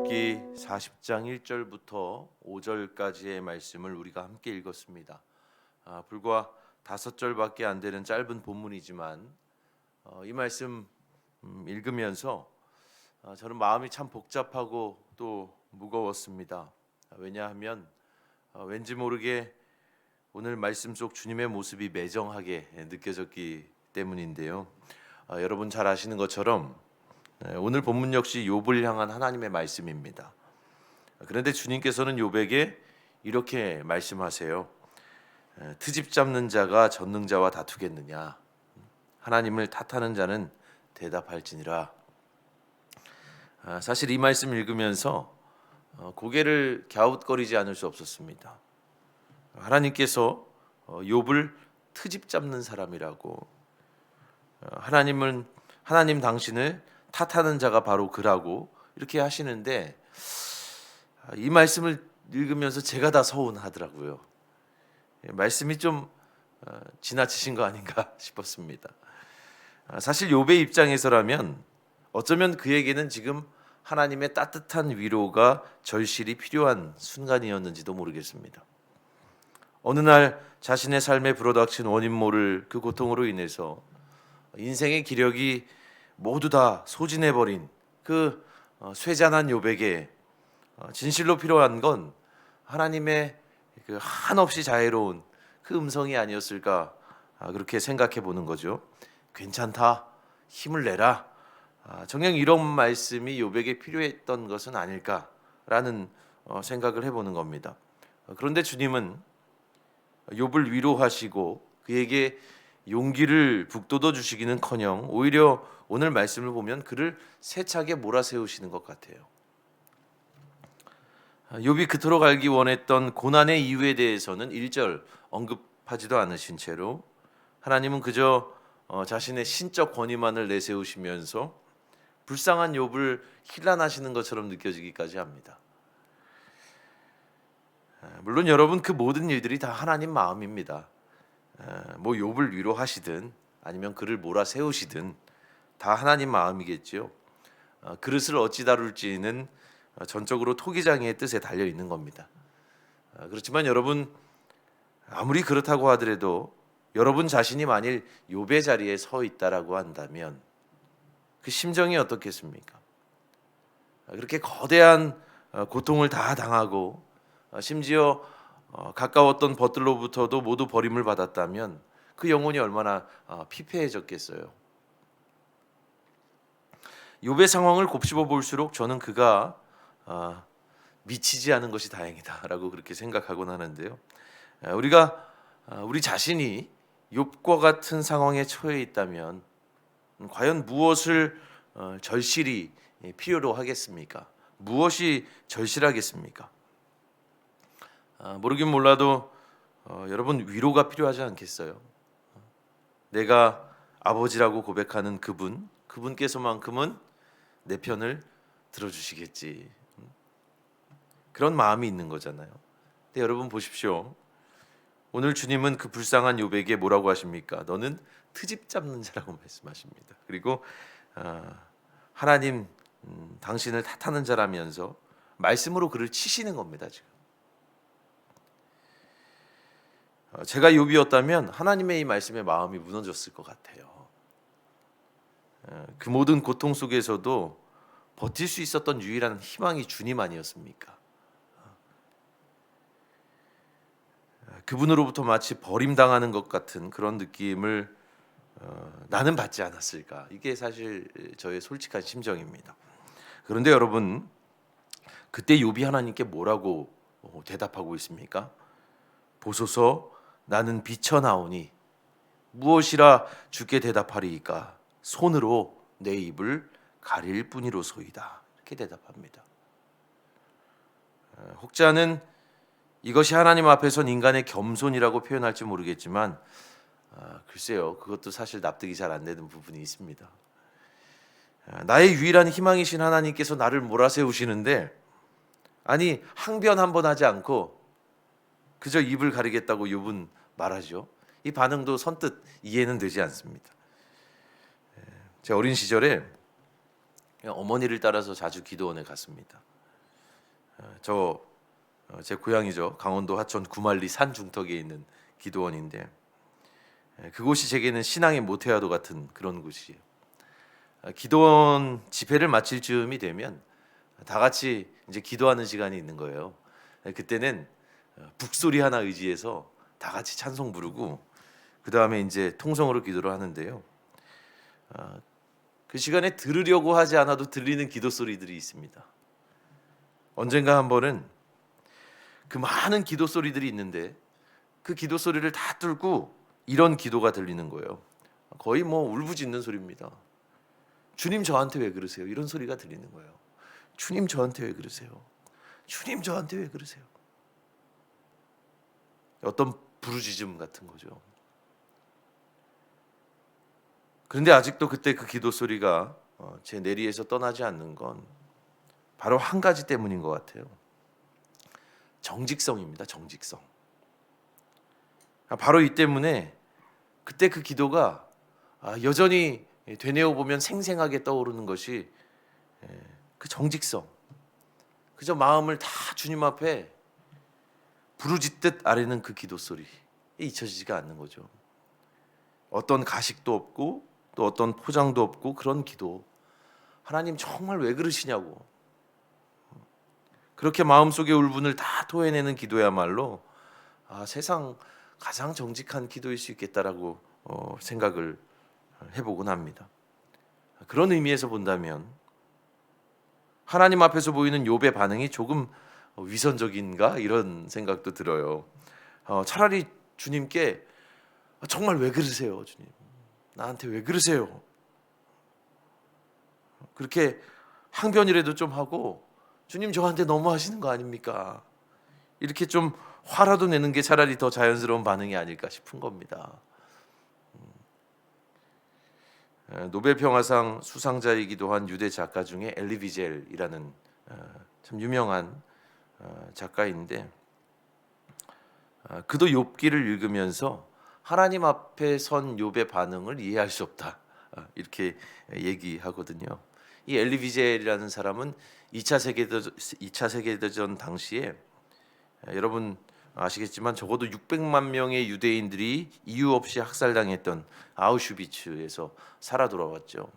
욥기 40장 1절부터 5절까지의 말씀을 우리가 함께 읽었습니다. 아, 불과 다섯 절밖에 안 되는 짧은 본문이지만 어, 이 말씀 음, 읽으면서 아, 저는 마음이 참 복잡하고 또 무거웠습니다. 아, 왜냐하면 아, 왠지 모르게 오늘 말씀 속 주님의 모습이 매정하게 느껴졌기 때문인데요. 아, 여러분 잘 아시는 것처럼 네, 오늘 본문 역시 욥을 향한 하나님의 말씀입니다. 그런데 주님께서는 욥에게 이렇게 말씀하세요. 에, 트집 잡는 자가 전능자와 다투겠느냐? 하나님을 탓하는 자는 대답할지니라. 아, 사실 이 말씀 읽으면서 어, 고개를 갸웃거리지 않을 수 없었습니다. 하나님께서 어, 욥을 트집 잡는 사람이라고 어, 하나님은 하나님 당신을 탓하는 자가 바로 그라고 이렇게 하시는데 아, 이 말씀을 읽으면서 제가 다 서운하더라고요. 예, 말씀이 좀 어, 지나치신 거 아닌가 싶었습니다. 아, 사실 욥의 입장에서라면 어쩌면 그에게는 지금 하나님의 따뜻한 위로가 절실히 필요한 순간이었는지도 모르겠습니다. 어느 날 자신의 삶에 불어닥친 원인 모를 그 고통으로 인해서 인생의 기력이 모두 다 소진해 버린 그 어, 쇠잔한 욥에게 어, 진실로 필요한 건 하나님의 그 한없이 자애로운 그 음성이 아니었을까 아, 그렇게 생각해 보는 거죠. 괜찮다, 힘을 내라. 아, 정녕 이런 말씀이 욥에게 필요했던 것은 아닐까라는 어, 생각을 해보는 겁니다. 어, 그런데 주님은 욥을 위로하시고 그에게 용기를 북돋워 주시기는커녕 오히려 오늘 말씀을 보면 그를 세차게 몰아세우시는 것 같아요. 욥이 그토록 알기 원했던 고난의 이유에 대해서는 1절 언급하지도 않으신 채로 하나님은 그저 어, 자신의 신적 권위만을 내세우시면서 불쌍한 욥을 힐난하시는 것처럼 느껴지기까지 합니다. 물론 여러분 그 모든 일들이 다 하나님 마음입니다. 뭐 욥을 위로하시든 아니면 그를 몰아세우시든 다 하나님 마음이겠지요. 어, 그릇을 어찌 다룰지는 전적으로 토기장의 뜻에 달려 있는 겁니다. 어, 그렇지만 여러분 아무리 그렇다고 하더라도 여러분 자신이 만일 욥의 자리에 서 있다라고 한다면 그 심정이 어떻겠습니까? 어, 그렇게 거대한 고통을 다 당하고 심지어 가까웠던 벗들로부터도 모두 버림을 받았다면 그 영혼이 얼마나 피폐해졌겠어요. 욥의 상황을 곱씹어 볼수록 저는 그가 아, 미치지 않은 것이 다행이다라고 그렇게 생각하곤 하는데요. 아, 우리가 아, 우리 자신이 욥과 같은 상황에 처해 있다면 과연 무엇을 어, 절실히 필요로 하겠습니까? 무엇이 절실하겠습니까? 아, 모르긴 몰라도 어, 여러분 위로가 필요하지 않겠어요? 내가 아버지라고 고백하는 그분, 그분께서만큼은 내 편을 들어주시겠지. 그런 마음이 있는 거잖아요. 근데 여러분 보십시오. 오늘 주님은 그 불쌍한 요백에 뭐라고 하십니까? 너는 트집 잡는 자라고 말씀하십니다. 그리고 어, 하나님 음, 당신을 탓하는 자라면서 말씀으로 그를 치시는 겁니다. 지금 어, 제가 욥이었다면 하나님의 이 말씀에 마음이 무너졌을 것 같아요. 어, 그 모든 고통 속에서도 버틸 수 있었던 유일한 희망이 주님 아니었습니까? 어, 그분으로부터 마치 버림당하는 것 같은 그런 느낌을 어, 나는 받지 않았을까? 이게 사실 저의 솔직한 심정입니다. 그런데 여러분 그때 욥이 하나님께 뭐라고 대답하고 있습니까? 보소서 나는 비쳐나오니 무엇이라 주께 대답하리이까 손으로 내 입을 가릴 뿐이로소이다. 이렇게 대답합니다. 어, 혹자는 이것이 하나님 앞에선 인간의 겸손이라고 표현할지 모르겠지만 아, 글쎄요 그것도 사실 납득이 잘 안 되는 부분이 있습니다. 아, 나의 유일한 희망이신 하나님께서 나를 몰아세우시는데 아니 항변 한 번 하지 않고 그저 입을 가리겠다고 욥은 말하죠. 이 반응도 선뜻 이해는 되지 않습니다. 제 어린 시절에 어머니를 따라서 자주 기도원에 갔습니다. 저 제 고향이죠. 강원도 하천 구만리 산 중턱에 있는 기도원인데 에, 그곳이 제게는 신앙의 모태와도 같은 그런 곳이에요. 아, 기도원 집회를 마칠 즈음이 되면 다 같이 이제 기도하는 시간이 있는 거예요. 에, 그때는 어, 북소리 하나 의지해서 다 같이 찬송 부르고 그 다음에 이제 통성으로 기도를 하는데요. 아, 그 시간에 들으려고 하지 않아도 들리는 기도 소리들이 있습니다. 언젠가 한 번은 그 많은 기도 소리들이 있는데 그 기도 소리를 다 뚫고 이런 기도가 들리는 거예요. 거의 뭐 울부짖는 소리입니다. 주님 저한테 왜 그러세요? 이런 소리가 들리는 거예요. 주님 저한테 왜 그러세요? 주님 저한테 왜 그러세요? 어떤 부르짖음 같은 거죠. 그런데 아직도 그때 그 기도 소리가 어, 제 내리에서 떠나지 않는 건 바로 한 가지 때문인 것 같아요. 정직성입니다. 정직성. 아, 바로 이 때문에 그때 그 기도가 아, 여전히 되뇌어 보면 생생하게 떠오르는 것이 예, 그 정직성. 그저 마음을 다 주님 앞에 부르짖듯 아뢰는 그 기도 소리 잊혀지지가 않는 거죠. 어떤 가식도 없고 또 어떤 포장도 없고 그런 기도. 하나님 정말 왜 그러시냐고. 그렇게 마음속의 울분을 다 토해내는 기도야말로 아, 세상 가장 정직한 기도일 수 있겠다라고 어, 생각을 해보곤 합니다. 그런 의미에서 본다면 하나님 앞에서 보이는 욥의 반응이 조금 위선적인가 이런 생각도 들어요. 어, 차라리 주님께 정말 왜 그러세요, 주님? 나한테 왜 그러세요? 그렇게 항변이라도 좀 하고 주님 저한테 너무 하시는 거 아닙니까? 이렇게 좀 화라도 내는 게 차라리 더 자연스러운 반응이 아닐까 싶은 겁니다. 음. 노벨 평화상 수상자이기도 한 유대 작가 중에 엘리 비젤이라는 어, 참 유명한 어, 작가인데 어, 그도 욥기를 읽으면서 하나님 앞에 선 욥의 반응을 이해할 수 없다 이렇게 얘기하거든요. 이 엘리 비젤이라는 사람은 2차 세계대전 2차 세계대전 당시에 여러분 아시겠지만 적어도 600만 명의 유대인들이 이유 없이 학살당했던 아우슈비츠에서 살아 돌아왔죠.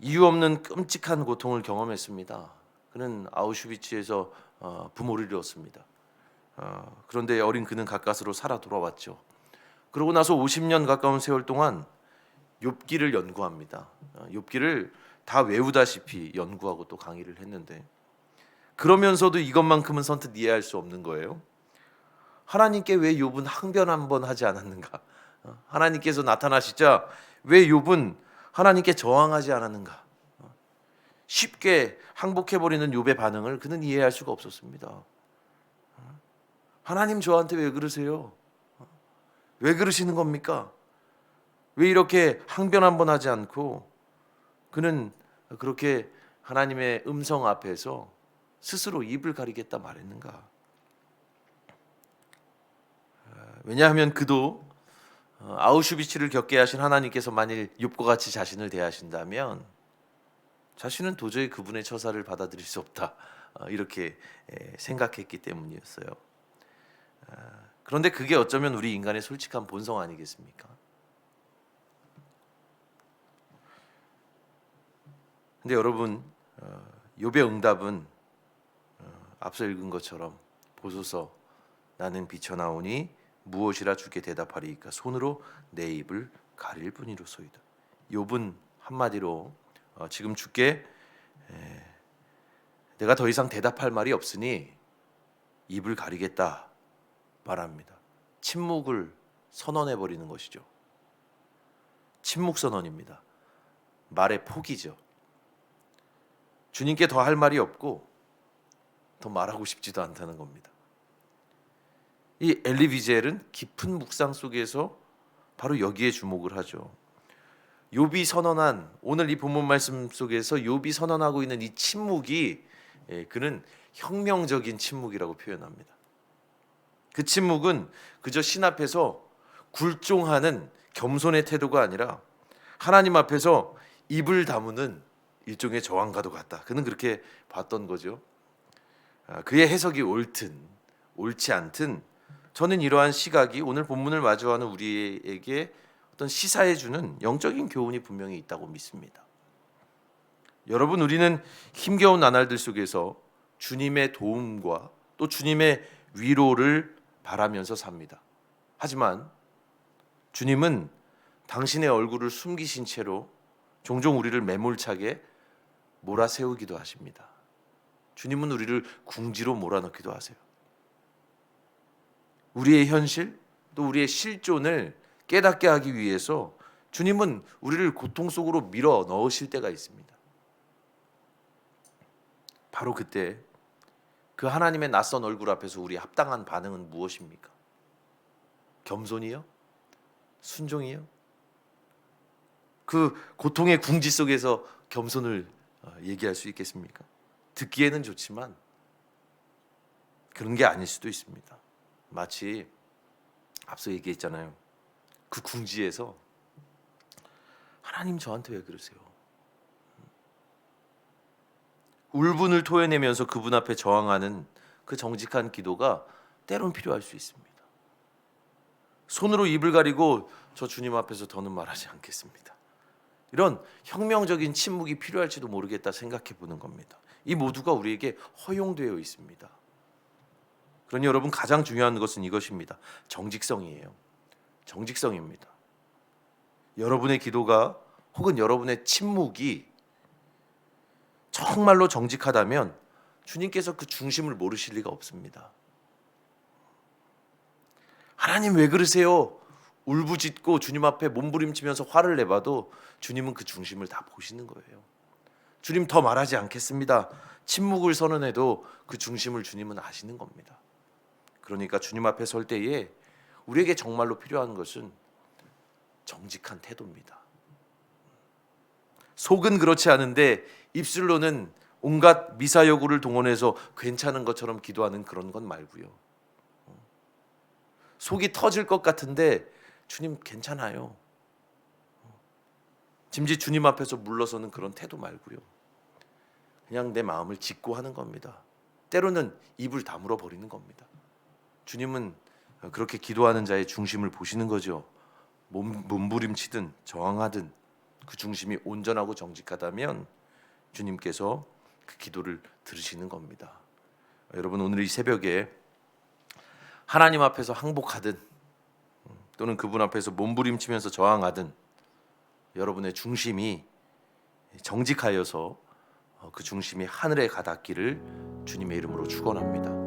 이유 없는 끔찍한 고통을 경험했습니다. 그는 아우슈비츠에서 어, 부모를 잃었습니다. 어, 그런데 어린 그는 가까스로 살아 돌아왔죠. 그러고 나서 50년 가까운 세월 동안 욥기를 연구합니다. 어, 욥기를 다 외우다시피 연구하고 또 강의를 했는데 그러면서도 이것만큼은 선뜻 이해할 수 없는 거예요. 하나님께 왜 욥은 항변 한 번 하지 않았는가? 어, 하나님께서 나타나시자 왜 욥은 하나님께 저항하지 않았는가? 어, 쉽게 항복해 버리는 욥의 반응을 그는 이해할 수가 없었습니다. 어, 하나님 저한테 왜 그러세요? 왜 그러시는 겁니까? 왜 이렇게 항변 한번 하지 않고 그는 그렇게 하나님의 음성 앞에서 스스로 입을 가리겠다 말했는가? 어, 왜냐하면 그도 어, 아우슈비츠를 겪게 하신 하나님께서 만일 욥과 같이 자신을 대하신다면 자신은 도저히 그분의 처사를 받아들일 수 없다 어, 이렇게 생각했기 때문이었어요. 그런데 그게 어쩌면 우리 인간의 솔직한 본성 아니겠습니까? 근데 여러분 욥의 응답은 앞서 읽은 것처럼 보소서 나는 비쳐나오니 무엇이라 주께 대답하리이까 손으로 내 입을 가릴 뿐이로소이다. 욥은 한마디로 어, 지금 주께 에, 내가 더 이상 대답할 말이 없으니 입을 가리겠다 말합니다. 침묵을 선언해 버리는 것이죠. 침묵 선언입니다. 말의 포기죠. 주님께 더 할 말이 없고 더 말하고 싶지도 않다는 겁니다. 이 엘리비젤은 깊은 묵상 속에서 바로 여기에 주목을 하죠. 욥이 선언한 오늘 이 본문 말씀 속에서 욥이 선언하고 있는 이 침묵이 예, 그는 혁명적인 침묵이라고 표현합니다. 그 침묵은 그저 신 앞에서 굴종하는 겸손의 태도가 아니라 하나님 앞에서 입을 다무는 일종의 저항과도 같다. 그는 그렇게 봤던 거죠. 아, 그의 해석이 옳든 옳지 않든 저는 이러한 시각이 오늘 본문을 마주하는 우리에게 어떤 시사해 주는 영적인 교훈이 분명히 있다고 믿습니다. 여러분 우리는 힘겨운 나날들 속에서 주님의 도움과 또 주님의 위로를 바라면서 삽니다. 하지만 주님은 당신의 얼굴을 숨기신 채로 종종 우리를 매몰차게 몰아세우기도 하십니다. 주님은 우리를 궁지로 몰아넣기도 하세요. 우리의 현실 또 우리의 실존을 깨닫게 하기 위해서 주님은 우리를 고통 속으로 밀어 넣으실 때가 있습니다. 바로 그때 그 하나님의 낯선 얼굴 앞에서 우리 합당한 반응은 무엇입니까? 겸손이요? 순종이요? 그 고통의 궁지 속에서 겸손을 어, 얘기할 수 있겠습니까? 듣기에는 좋지만 그런 게 아닐 수도 있습니다. 마치 앞서 얘기했잖아요. 그 궁지에서 하나님 저한테 왜 그러세요? 울분을 토해내면서 그분 앞에 저항하는 그 정직한 기도가 때론 필요할 수 있습니다. 손으로 입을 가리고 저 주님 앞에서 더는 말하지 않겠습니다. 이런 혁명적인 침묵이 필요할지도 모르겠다 생각해 보는 겁니다. 이 모두가 우리에게 허용되어 있습니다. 그러니 여러분 가장 중요한 것은 이것입니다. 정직성이에요. 정직성입니다. 여러분의 기도가 혹은 여러분의 침묵이 정말로 정직하다면 주님께서 그 중심을 모르실 리가 없습니다. 하나님 왜 그러세요? 울부짖고 주님 앞에 몸부림치면서 화를 내봐도 주님은 그 중심을 다 보시는 거예요. 주님 더 말하지 않겠습니다. 침묵을 선언해도 그 중심을 주님은 아시는 겁니다. 그러니까 주님 앞에 설 때에 우리에게 정말로 필요한 것은 정직한 태도입니다. 속은 그렇지 않은데 입술로는 온갖 미사여구를 동원해서 괜찮은 것처럼 기도하는 그런 건 말고요. 속이 터질 것 같은데 주님 괜찮아요. 짐지 주님 앞에서 물러서는 그런 태도 말고요. 그냥 내 마음을 짓고 하는 겁니다. 때로는 입을 다물어 버리는 겁니다. 주님은 그렇게 기도하는 자의 중심을 보시는 거죠. 몸, 몸부림치든 저항하든 그 중심이 온전하고 정직하다면 주님께서 그 기도를 들으시는 겁니다. 여러분 오늘 이 새벽에 하나님 앞에서 항복하든 또는 그분 앞에서 몸부림치면서 저항하든 여러분의 중심이 정직하여서 그 중심이 하늘에 가닿기를 주님의 이름으로 축원합니다.